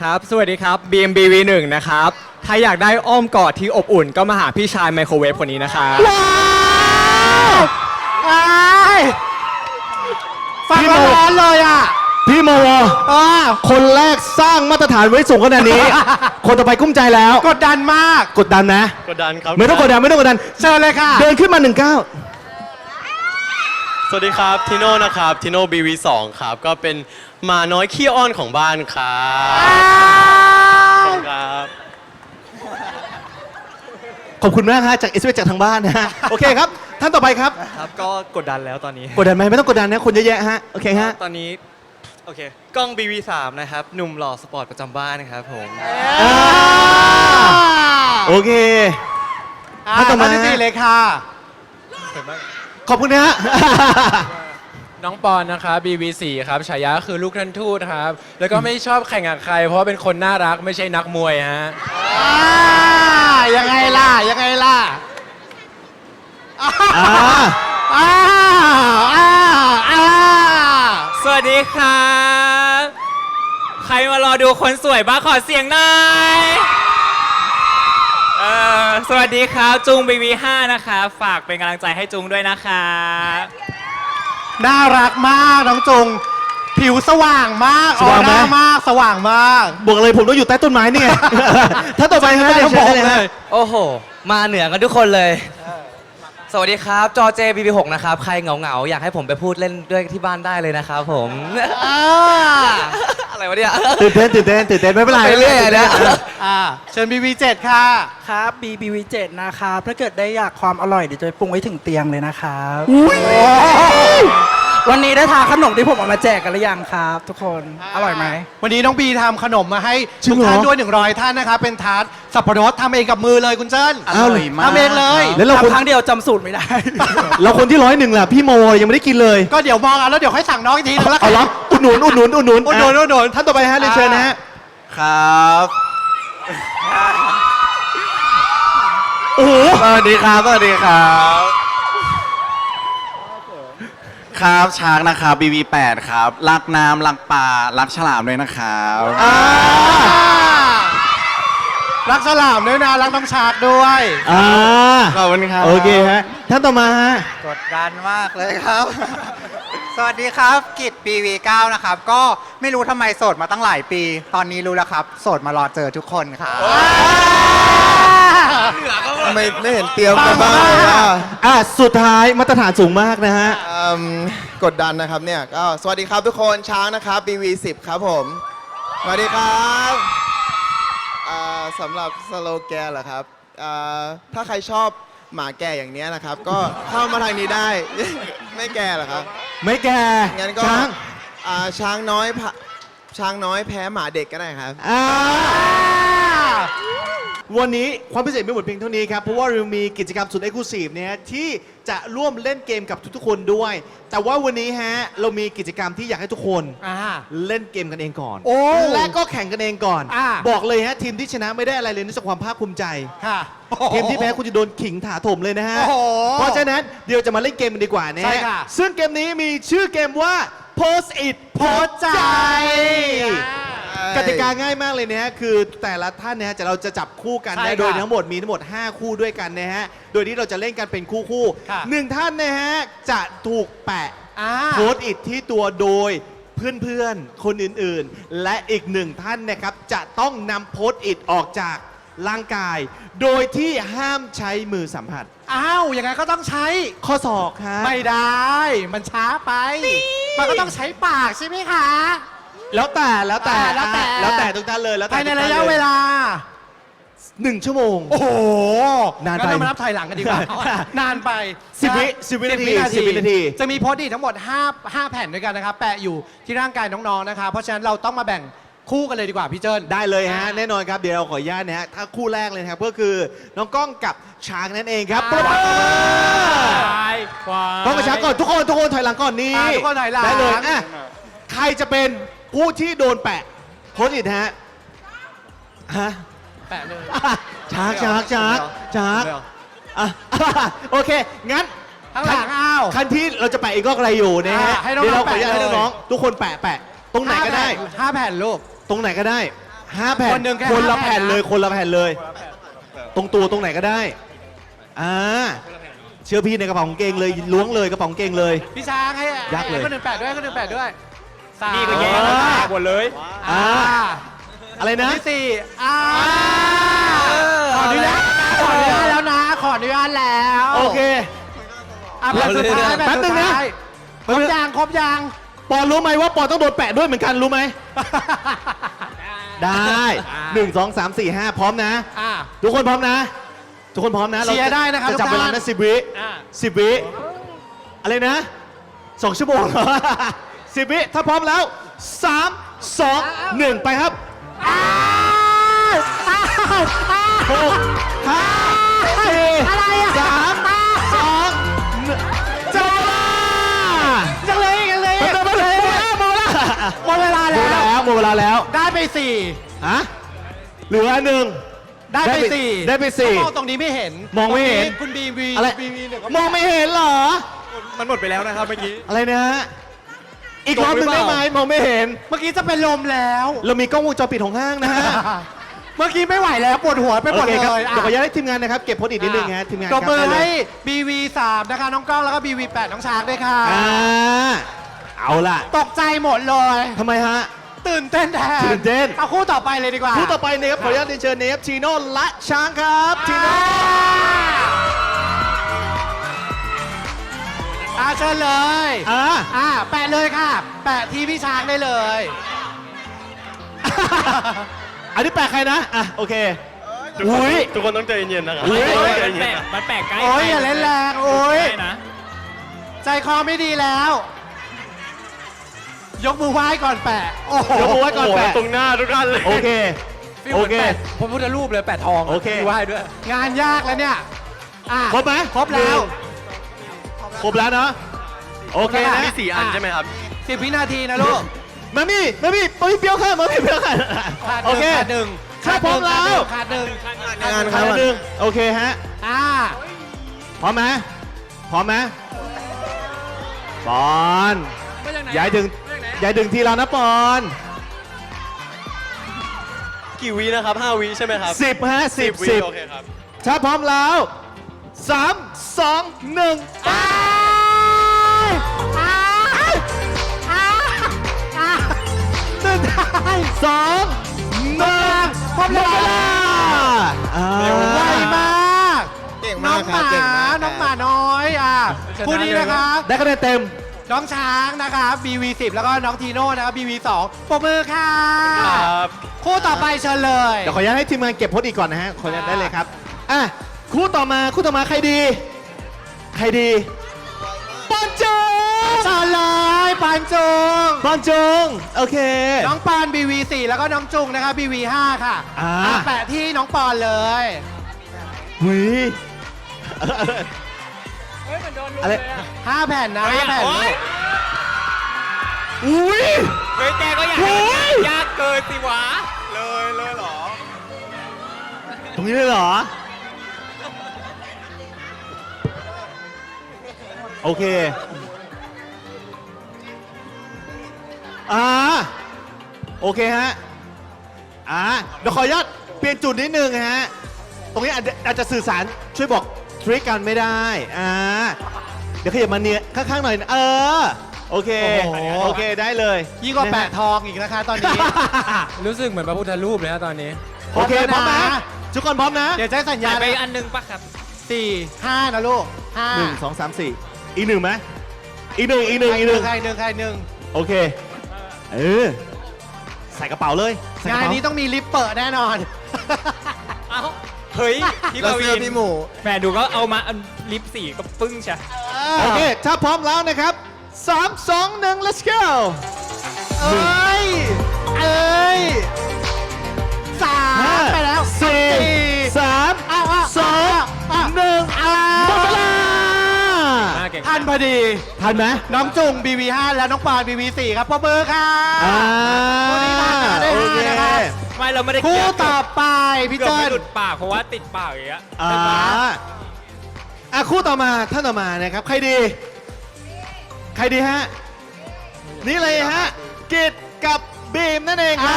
ครับ สวัสดีครับ BMBV 1 นะครับ ถ้าอยากได้อ้อมกอดที่อบอุ่น ก็มาหาพี่ชายไมโครเวฟคนนี้นะครับว้าวอ้ายฟังพี่แล้วโมร้อนเลยอะพี่โมอ่าคนแรกสร้างมาตรฐานไว้สูงขนาดนี้ คนต่อไปกุ้มใจแล้ว กดดันมาก กดดันนะ กดดันครับ ไม่ต้องกดดันไม่ต้องกดดัน เชิญเลยค่ะ เดินขึ้นมาหนึ่งก้าว สวัสดีครับทิโน่นะครับทิโน่ BV2 ครับ ก็เป็นหมาน้อยขี้อ้อนของบ้านครับขอบคุณครับ ขอบคุณมากฮะจากเอสเจากทางบ้านนะฮะโอเคครับ ท่านต่อไปครับ ครับก็กดดันแล้วตอนนี้ กดดันไหมไม่ต้องกดดันนะคนเยอะแยะฮะโอเคฮะตอนนี้ โอเค กล้อง BV3 นะครับ หนุ่มหล่อสปอร์ตประจำบ้านนะครับผมอ่าโอเคอ่าท่านต่อมาท่านที่สี่เลยค่ะ ขอบคุณนะฮะ น้องปอนนะครับ BV4 ครับฉายาคือลูกท่านทูตครับ แล้วก็ไม่ชอบแข่งกับใคร เพราะว่าเป็นคนน่ารักไม่ใช่นักมวยฮะ อ่ายังไงล่ะ ยังไงล่ะอ่าอ้าวอ้าวอ้าวสวัสดีครับ ใครมารอดูคนสวยบ้างขอเสียงหน่อยเออสวัสดีครับจุง BV5 นะครับฝากเป็นกำลังใจให้จุงด้วยนะครับน่ารักมากน้องจง ผิวสว่างมากสว่างไหมออร่มากสว่างมาก บอกเลยผมต้องอยู่ใต้ต้นไม้นี่ไงท่านต่อไปฮะเดี๋ยวเชิญได้เลยฮะโอ้โห มาเหนือกันทุกคนเลย สวัสดีครับ จอเจบีบีหกนะครับ ใครเหงาเหงาๆอยากให้ผมไปพูดเล่นด้วยที่บ้านได้เลยนะครับผม อ่า อะไรวะเนี่ย ตื่นเต้นตื่นเต้นตื่นเต้นไม่เป็นไรไปเรื่อยนะ อ่าเชิญ BB7 ค่ะ ครับ BBV7 นะครับ ถ้าเกิดได้อยากความอร่อย เดี๋ยวจะไปปรุงไว้ถึงเตียงเลยนะครับ วันนี้ได้ทานขนมที่ผมเอามาแจกกันหรือยังครับ ทุกคนอร่อยไหม วันนี้น้องบีทำขนมมาให้จริทุงกเหรอ ท่านด้วย 100 ท่านนะครับ เป็นทาร์ตสับปะรดทำเองกับมือเลยคุณเจิ้นอ้าวเหรอ ทำเองเลย แล้วเราคนทำครั้งเดียวจำสูตรไม่ได้ เราคนที่ร้อยหนึ่งล่ะพี่โมยังไม่ได้กินเลยก็เดี๋ยวมองเอาแล้วเดี๋ยวค่อยสั่งน้องอีกทีนึงละเอาเหรออุดหนุนอุดหนุนอุดหนุนอุดหนุนอุดหนุนท่านต่อไปฮะเรียนเชิญนะฮะครับ โอ้โห สวัสดีครับ สวัสดีครับ ครับช้างนะครับ BB8 ครับรักน้ำรักปลารักฉลามด้วยนะครับอ่ารักฉลามด้วยนะรักน้องชากด้วย อ่าขอบคุณครับโอเคฮะท่านต่อมาฮะ กดดันมากเลยครับ สวัสดีครับ กิจ BV9 นะครับ ก็ไม่รู้ทำไมโสดมาตั้งหลายปี ตอนนี้รู้แล้วครับ โสดมารอเจอทุกคนครับ ทำไมไม่เห็นเตรียมกันบ้างเลยอะอะสุดท้ายมาตรฐานสูงมากนะฮะกดดันนะครับเนี่ยก็สวัสดีครับทุกคนช้างนะครับ BV10 ครับผม สวัสดีครับอ่าสำหรับสโลแกนเหรอครับอ่าถ้าใครชอบหมาแก่อย่างเนี้ยนะครับ ก็เข้ามาทางนี้ได้ ไม่แก่เหรอครับ ไม่แก่งั้นก็ช้างอ่าช้างน้อยพะช้างน้อยแพ้หมาเด็กก็ได้ครับ อ่า วันนี้ความพิเศษไม่หมดเพียงเท่านี้ครับ เพราะว่าเรามีกิจกรรมสุดเอ็กซ์คลูซีฟเนี่ยที่จะร่วมเล่นเกมกับทุกๆคนด้วย แต่ว่าวันนี้ฮะเรามีกิจกรรมที่อยากให้ทุกคนอ่า เล่นเกมกันเองก่อน โอ้และก็แข่งกันเองก่อน อ่า บอกเลยฮะทีมที่ชนะไม่ได้อะไรเลยนอกจากความภาคภูมิใจ ค่ะ ทีมที่แพ้คุณจะโดนขิงถาโถมเลยนะฮะ โอ้โหเพราะฉะนั้นเดี๋ยวจะมาเล่นเกมกันดีกว่านะใช่ฮะ ค่ะ ซึ่งเกมนี้มีชื่อเกมว่า Post It โพสใจก ติกาง่ายมากเลยนะฮะคือแต่ละท่านนะฮะจะเราจะจับคู่กันใช่นะค่ะโดยทั้งหมดมีทั้งหมด 5 คู่ด้วยกันนะฮะโดยที่เราจะเล่นกันเป็นคู่คู่ๆค่ะ หนึ่งท่านนะฮะจะถูกแปะ อ่า โพสต์อิทที่ตัวโดยเพื่อนๆ คนอื่นๆ และอีกหนึ่งท่านนะครับ จะต้องนำโพสต์อิทออกจากร่างกาย โดยที่ห้ามใช้มือสัมผัส อ้าว อย่างไงก็ต้องใช้ ข้อศอกฮะไม่ได้ มันช้าไป มันก็ต้องใช้ปากใช่ไหมคะ แล้วแต่แล้วแต่อ่าแล้วแต่ อะแล้วแต่ทุกท่านเลยแล้วแต่ภายในทุกท่ระยะลเวลา หนึ่งชั่วโมง โอ้โหนานไปงั้เรามานับถอยหลังกันดีกว่า นานไปสิบวิะสิบวินาทีสิสิบวินาที จะมีโพสต์ดีทั้งหมด5 5แผ่นด้วยกันนะครับ แปะอยู่ที่ร่างกายน้องๆนะครับเพราะฉะนั้นเราต้องมาแบ่งคู่กันเลยดีกว่าพี่เจิ้น ได้เลยฮะแน่นอนครับเดี๋ยวเราขออนุญาตนะฮะถ้าคู่แรกเลยนะครับก็คือน้องก้องกับช้างนั่นเองครับปรบมือควายก้องกับช้างก่อนทุกคนทุกคนถอยหลังก่อนนี่อ่าทุกคนถอยหลัง ได้เลยอะใครจะเป็น ผู้ที่โดนแปะโพสต์อิทฮะฮะ แปะเลยช้างช้างช้างช้างอะโอเค งั้นข้างหลังอ้าวคันที่เราจะแปะอีกก็อะไรอยู่นะฮะอ่าให้น้องๆเดี๋ยวเราขออนุญาตแปะให้เลยน้องๆทุกคนแปะแปะตรงไหนก็ได้ ห้าแผ่นลูก ตรงไหนก็ได้ห้าแผ่นคนหนึ่งแค่คนละห้าแผ่แผ่นนนะ เลยคนละแผ่นเลย ตรงตัวตรงไหนก็ได้อ่าเชื่อพี่ในกระเป๋ากางเกงเลยล้วงเลยกระเป๋ากางเกงเลย พี่ช้างให้ยักษ์เลย ให้คนหนึ่งแปดด้วยคนหนึ่งแปดด้วย สามนี่ก็แย่แล้วนะหมดเลย อ่า อะไรนะ ที่สี่อ่าขออนุญาตขออนุญาตแล้วนะ ขออนุญาตแล้วโอเค อะแบบสุดท้ายแบบแป๊บสุนึดงนะ ท้ายครบยางครบยาง ปอนรู้ไหมว่าปอนต้องโดนแปะด้วยเหมือนกันรู้ไหม ได้หนึ่งสองสามสี่ห้าพร้อมนะ อ่า ทุกคนพร้อมนะ ทุกคนพร้อมนะเชียร์ได้นะครับจะจับทุเวกลาท่านนะสิบวิอ่า สิบวิ อะไรนะสองชั่วโมงเหรอ สิบวิถ้าพร้อมแล้วสามสองหนึ่งไปครับหกห้าสี่สามสองหนึ่งจับเวลายังเลยยังเลยหมดเวลาหมดเวลาหมดเวลาหมดเวลาแล้วแล้ว หมดเวลาแล้ว ได้ไปสี่ฮะเหลือหนึ่งได้ไปได้ไปสี่ได้ไปสี่มองตรงนี้ไม่เห็น มองไม่เห็นตรคุณบีวีอะไรบีวีหนึ่งก็มองไม่เห็นเหรอ มันหมดไปแล้วนะครับเมื่อกี้ อะไรนะฮะ อีกรอบหนึ่งได้ไหมมองไม่เห็น เมื่อกี้จะเป็นลมแล้ว เรามีกล้องวงจรปิดของห้างนะฮะ เมื่อกี้ไม่ไหวแล้วปวดหัวไปหมโอดเคเลครับยเดี๋ยวขออนุญาตให้ทีมงานนะครับ เก็บโพสต์อีกนิดนึงฮะทีมงานตบมือครับได้ให้เลย BV3 นะคะน้องก้องแล้วก็ BV8 น้องช้างด้วยค่ะ อ่าเอาล่ะตกใจหมดเลย ทำไมฮะ ตื่นเต้นแทนตื่นเต้น เอาคู่ต่อไปเลยดีกว่า คู่ต่อไปนะครับขออนุญาตเรียนเชิญเนฟทีโน่และช้างครับทีโน่ อาเชิญเลยอ่าอ่าแปะเลยค่ะ แปะที่พี่ช้างได้เลย อันนี้แปลใครนะ อะ โอเคทุกคนอุ้ยทุกคนต้องใจเย็นๆนะครับอุ๊ยใจมันเย็แปะนๆนะ มันแปะใกล้โอ้ยอย่าเล่นแรงโอ้ยใกล้นะ ใจคอไม่ดีแล้ว ยกมือไหว้ก่อนแปะ โอ้โหยกมือไหว้ก่อนโโหแปะตรงหน้าทุกท่านเลย โอเค ฟิลโอเหมือนเค แปะพระพุทธรูปเลยแปะทองะโอเคมีไหว้ด้วย งานยากแล้วเนี่ยอะครบไหมครบแล้ว ครบแล้วเนาะโอเคนะมีสี่อันใช่ไหมครับ สิบวินาทีนะลูกมามี่มามี่มามี่เปรี้ยวค่ะมามี่เปรี้ยวค่ะขาดหโอนึ่งเค ขาดหนึ่งถ้าพร้อมแล้ว ขาดหนึ่งงานครั้งหนึ่งโอเคฮะ อ่าพร้อมไหมพร้อมไหมปอนย้ายถึงย้ายถึงทีแล้วนะปอนกี่วินะครับห้าวิใช่ไหมครับสิบฮะสิบวิสิบโอเคครับ ถ้าพร้อมแล้วสามสองหนึ่งอ้า สองหนึ่งครบแล้วหมดเวลาอ่า ไวมากเก่งน้มาอกงคหรับมาเก่งมาก น้องหมาน้อยอะชนะ คู่นี้นะครับได้คะแนนเต็ม น้องช้างนะครับ BV10 แล้วก็น้องทีโน่นะครับ BV2 ปรบมือค่ะ ครับคู่ต่อไปเชิญเลย เดี๋ยวขออนุญาตให้ทีมงานเก็บโพสต์อีกก่อนนะฮะ ขออนุญาตได้เลยครับ อะ คู่ต่อมา คู่ต่อมาใครดี ใครดีปอนจงเชิญเลย ปานจุงปอนจงโอเค น้องปาน BV4 แล้วก็น้องจุงนะครับ BV5 ค่ะอ่าอะแปะที่น้องปอนเลยหุยอะไร5แผ่นนะ5แผ่นโอ๊ย อุ้ย เฮ้ยแกก็อยากให้มันง่ายยากเกินสิวะ เลยเลยเหรอ ตรงนี้เลยเหรอ โอเค อ่าโอเคฮะอ่าเดี๋ยวขออนุญาตเปลี่ยนจุดนิดนึงฮะ ตรงนี้อาจจะอาจจะสื่อสารช่วยบอกทริคกันไม่ได้อ่าเดี๋ยวขยับมาเนี่ยข้างๆหน่อยนะเออ โอเค โอ้โห โอเคได้เลยยิ่งกว่านะแปะฮะทองอีกนะคะตอนนี้ รู้สึกเหมือนพระพุทธรูปเลยนะตอนนี้ โอเคพร้อมไหมทุกคนพร้อมนะเดี๋ยวจะให้สัญญาหายณไปอันหนึงปะครับ สี่ห้านะลูกห้าหนึ่งสองสามสี่อีกหนึ่งไหมอีกหนึ่งอีกหนึ่งอีกหนึ่งใครหนึ่งใครหนึ่งโอเค เออ ใส่กระเป๋าเลยใส่กระงานเป๋านี้ต้องมีลิฟต์เปิดแน่นอนเอ้าเฮ้ยพี่เราปาวิเสื้อนพี่หมูแหมดูก็เอามาอันลิปสีก็ปึ้งใช่ โอเค ถ้าพร้อมแล้วนะครับสามสองหนึ่ง let's go เอ้ย เอ้ยสาห้ามไปแล้วสี่สาม น้าเก่งทันพอดี ทันไหมน้องจุง BV5 และน้องปาน BV4 ครับปรบมือค่ะอ่าวันนี้ผ่านมาได้โอห้าเคนะครับไม่เราไม่ได้คู่เกี่ยวต่อไปพี่เกือบเจิ้ไม่นหลุดปากเพราะว่าติดปากอย่างเงี้ยอ่าอะคู่ต่อมาท่านต่อมานะครับ ใครดี ใครดีฮะ นี่เลยฮะ กิจกับ บีมนั่นเองครับ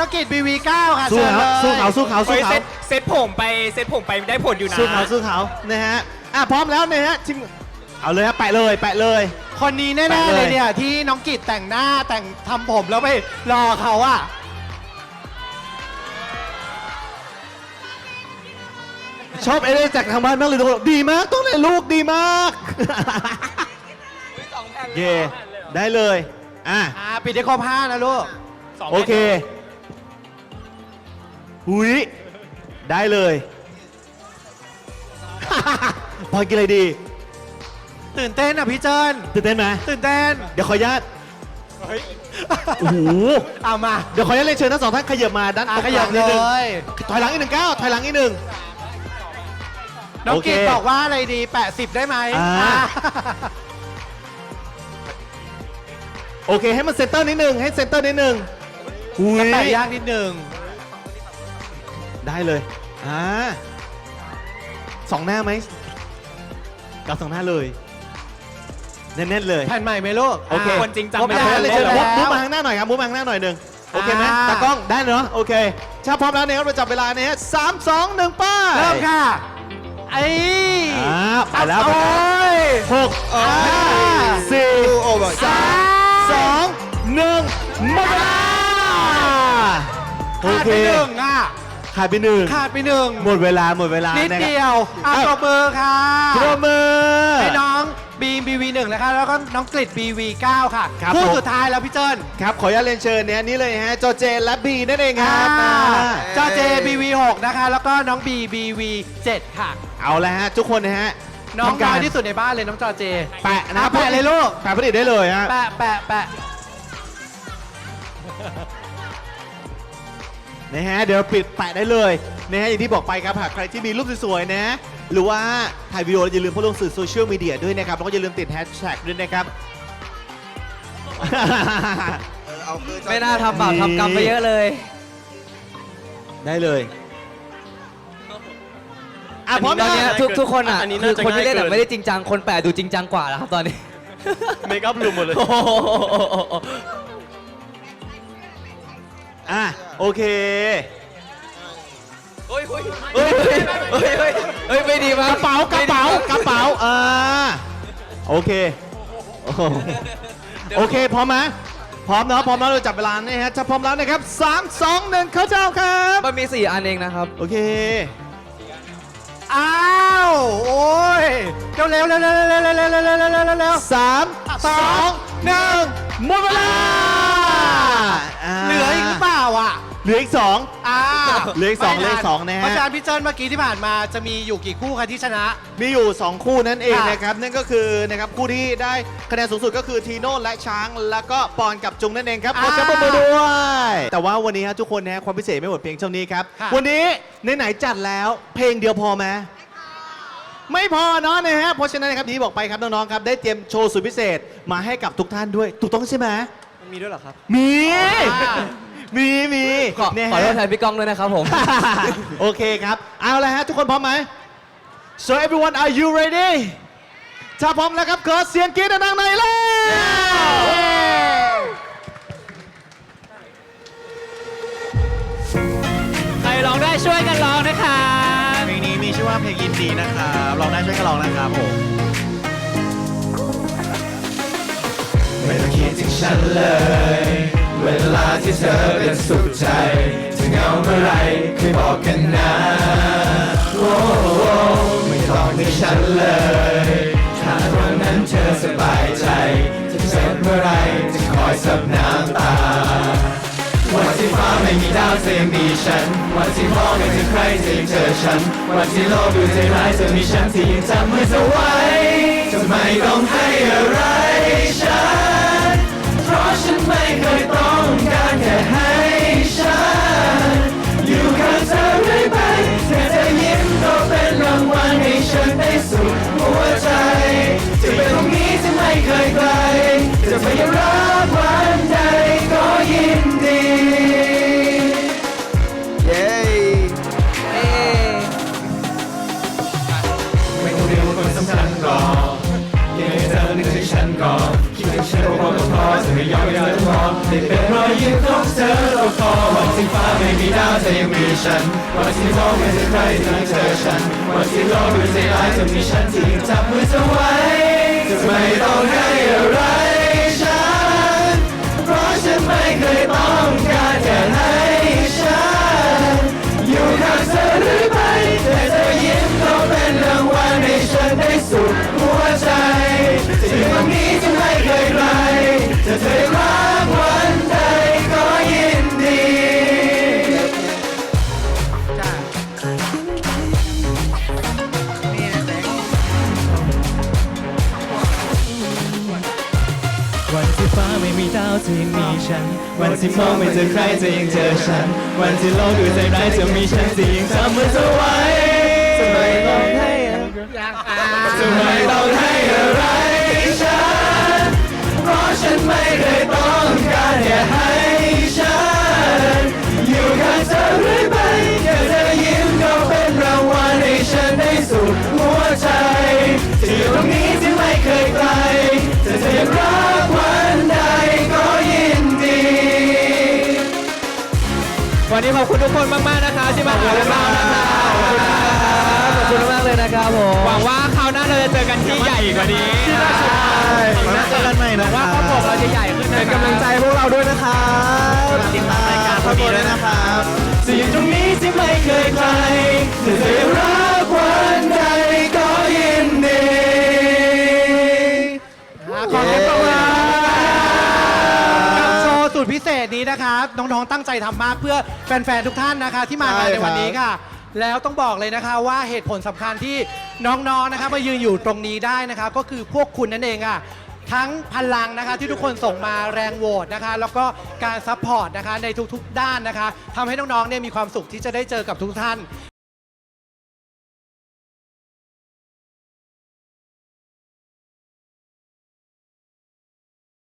น้องกิจ BV9 ค่ะสู้เชิญเขาเลยสู้เขาสู้เขาสู้เฮ้ยเขาเซ็ตเซ็ตผมไปเซ็ตผมไปได้ผลอยู่นะ สู้เขาสู้เขานะฮะอะพร้อมแล้วนะฮะชิมเอาเลยฮะแปะเลยแปะเลย คนนี้แน่ไปๆเลยเลยเนี่ยที่น้องกิจแต่งหน้าแต่งทำผมแล้วไปรอเขาอะชอบเอเดจากทางบ้านมากเลยทุกคนดีมากต้องเลยลูกดีมาก เย่ ได้เลยอะอ่าปิดได้ครบห้านะลูกโอเคหุยได้เลย พอกินอะไรดีตื่นเต้นอะพี่เจิ้นตื่นเต้นไหมตื่นเต้นเดี๋ยวขออนุญาตโอ้โหเอามาเดี๋ยวขออนุญาตเรียนเชิญทั้งสองท่านขยับมาด้านอะตรงขกยัลาบงเลนิดนึงยถอยหลังอีกหนึ่งก้าวถอยหลังอีกหนึ่ง น้องโอเคกิจบอกว่าอะไรดีแปะสิบได้ไหมอ่า อ่า โอเค ให้มันเซนเตอร์นิดนึงให้เซนเตอร์นิดนึงหุยแปะยากนิดนึง ได้เลย อ่าสองหน้าไหมกับสองหน้าเลยแน่นๆเลยแผ่นใหม่ไหมลูกโอเคาคนจริงจังคบไม่ไม่ได้ได้เลยแล้เชิญวมุกมุกมาข้างหน้าหน่อยครับมุกมาข้างหน้าหน่อยหนึ่งโอเคไหมอ่าตากล้องได้เนาะโอเคถ้าพร้อมแล้วเนี่ยเราจับเวลาเนี่ยฮะสามสองหนึ่งไป้าเริ่มค่ะไอ้อ่าไปแล้วไปโอ้แล้วยหกห้าสี่โอ้ยสาม สองหนึ่งหมดเวลาโอขาดเคไปหนึ่งอะขาดไปหนึ่งขาดไปหนึ่งหมดเวลาหมดเวลานิดนะครับเดียวอะเอ้าปรบมือค่ะปรบมือ ให้น้องบีม BV1 นะคะแล้วก็น้องกริด BV9 ค่ะครับคู่ผม สุดท้ายแล้วพี่เจิ้นครับ ขออนุญาตเรียนเชิญเนี่ยนี่เลยฮะจอเจและบีนั่นเองครับอ่าอ่าเจ้าเจ BV6 นะคะ แล้วก็น้องบี BV7 ค่ะ เอาละฮะ ทุกคนนะฮะ น้องทำกาน้รอยที่สุดในบ้านเลยน้องจอเจ แปะนะอะแปะเลยลูก แปะผลิตได้เลยฮะ แปะแปะแปะนะฮะเดี๋ยวปิดแปะได้เลยนะฮะอย่างที่บอกไปครับหากใครที่มีรูปสวยๆนะหรือว่าถ่ายวิดีโออย่าลืมโพสต์ลงสื่อโซเชียลมีเดียด้วยนะครับแล้วก็อย่าลืมติดแฮชแท็กด้วยนะครับ เออเอาคือไม่น่าทำบาปทำกรรมไปเยอะเลย ได้เลย อะพร้อมตอนนะเนี้ยทุกทุกคนอะอันนี้คือน่าจะคนที่เล่นอะง่ายเกิน ไม่ได้จริงจังคนแปลดูจริงจังกว่าแล้วครับตอนนี้ เมคอัพรวมหมดเลยโอ้โหอะโอเคเฮ้ยเฮ้ยเฮ้ยเฮ้ยเฮ้ยเฮ้ยไม่ดีมากกระเป๋ากระเป๋ากระเป๋าอ่าโอเคโอ้โหโอเค พร้อมไหมพร้อมเนาะพร้อมแล้วเราจับเวลานะฮะจะพร้อมแล้วนะครับสามสองหนึ่งเข้าเจ้าครับ มันมีสี่อันเองนะครับ โอเค อ้าว โอ้ยเร็วเร็วเร็วเร็วเร็วเร็วเร็วเร็วเร็วเร็วเร็วเร็วสามสองหนึ่งหมดเวลาาเหลืออีกหรือเปล่าอะ เหลืออีกสองอ่าเหลืออีกสองไม่เหลืออีทักสองนะฮะเพราะฉะนั้นพี่เจิ้นเมื่อกี้ที่ผ่านมาจะมีอยู่กี่คู่คะที่ชนะ มีอยู่ 2 คู่นั่นเองค่ะนะครับนั่นก็คือนะครับคู่ที่ได้คะแนนสูงสุดก็คือทีโน่และช้าง แล้วก็ปอนกับจุงนั่นเองครับขอเสียงปรบมือด้วย แต่ว่าวันนี้ฮะทุกคนนะฮะความพิเศษไม่หมดเพียงเท่านี้ครับ ค่ะ วันนี้ไหนๆจัดแล้วเพลงเดียวพอไหมไม่พอเนาะนะฮะเพราะฉะนั้นนะครับอย่างที่บอกไปครับน้องๆครับได้เตรียมโชว์สุดพิเศษมาให้กับทุกท่านด้วยถูกต้องใช่ไหมมีด้วยเหรอครับ มี อ่า มีมีขอเนี่ยขอฮะโทษแทนพี่ก้องด้วยนะครับผม โอเคครับ เอาละฮะ ทุกคนพร้อมไหม so everyone are you ready ถ้าพร้อมแล้วครับขอเสียงกรี๊ดดังๆหน่อยเลยใครร้องได้ช่วยกันร้องนะคะเพลงนี้มีชื่อว่าเพลงยินดีนะครับลองได้ช่วยกันลองนะครับผม ไม่ต้องคิดถึงฉันเลยเวลา ที่เธอเป็นสุขใจจะเหงาเมื่อไรเคยบอกกันนะโอ้โอ้ไม่ต้องถึงฉันเลย ถ้าวันนั้นเธอสบายใจ จะเจ็บเมื่อไรจะคอยซับน้ำตาวันที่ฟ้าไม่มีดาวเธอยังมีฉัน วันที่มองไม่ถึงใครจะยังเจอฉัน วันที่โลกดูใจร้ายจะมีฉันที่ยังจำให้เธอไว้จะไม่ต้องให้อะไรฉัน เพราะฉันไม่เคยต้องการแค่ให้ ไม่ยอมให้เธอพอได้เป็นรอยยิ้มของเธอเราพอวันที่ฟ้าไม่มีดาวเธอยังมีฉันวันที่โลกไม่ใช่ใครจะมีเธอฉันวันที่โลกดูใจร้ายจะมีฉันที่ยังจับมือเธอไว้จะไม่ต้องให้อะไรฉันเพราะฉันไม่เคยต้องการแค่ให้ฉันอยู่ข้างเธอหรือไม่แต่เธอยิ้มก็เป็นรางวัลให้ฉันได้สุดหัวใจที่ตรงนี้จะไม่เคยไกล จะเธอรักวันใดก็ยินดีวันที่ฟ้าไม่มีดาวจะยังมีฉัน วันที่มองไม่เจอใครจะยังเจอฉัน วันที่โลกดูใจร้ายจะมีฉันที่ยังทำมือเธอไว้จะไม่ต้องให้จะไม่ต้องให้อะไร ไม่เคยต้องการแค่ให้ฉัน อยู่ข้างเธอเรื่อยไปแค่เธอยิ้มก็เป็นรางวัลให้ฉันได้สุดหัวใจที่ตรงนี้ที่ไม่เคยไกลจะเธอยังรักวันใดก็ยินดี วันนี้ขอบคุณทุกคนมากๆนะคะที่มาหาเรานะคะขอบคุณมากเลยนะครับผม หวังว่าคราวหน้า เราจะเจอกันที่ใหญ่กว่านี้ที่ราชมาเจอกันใหม่นะว่าครอบครัวเราจะใหญ่ขึ้นเป็นกำลังใจพวกเราด้วยนะครับติดตามรายการพวกเราด้วยนะครับจะอยู่ตรงนี้ที่ไม่เคยไกลจะเธอยังรักวันใดก็ยินดี ขอเสียงปรบมือกับโชว์สุดพิเศษนี้นะคะน้องๆตั้งใจทำมากเพื่อแฟนๆทุกท่านนะคะ ที่มางานในวันนี้ค่ะ แล้วต้องบอกเลยนะคะว่าเหตุผลสำคัญที่น้องๆนะคะมายืนอยู่ตรงนี้ได้นะคะ ก็คือพวกคุณนั่นเองอะทั้งพลังนะคะที่ทุกคนส่งมาแรงโหวตนะคะ แล้วก็การซัพพอร์ตนะคะในทุกๆด้านนะคะทำให้น้องๆเนี่ยมีความสุขที่จะได้เจอกับทุกท่าน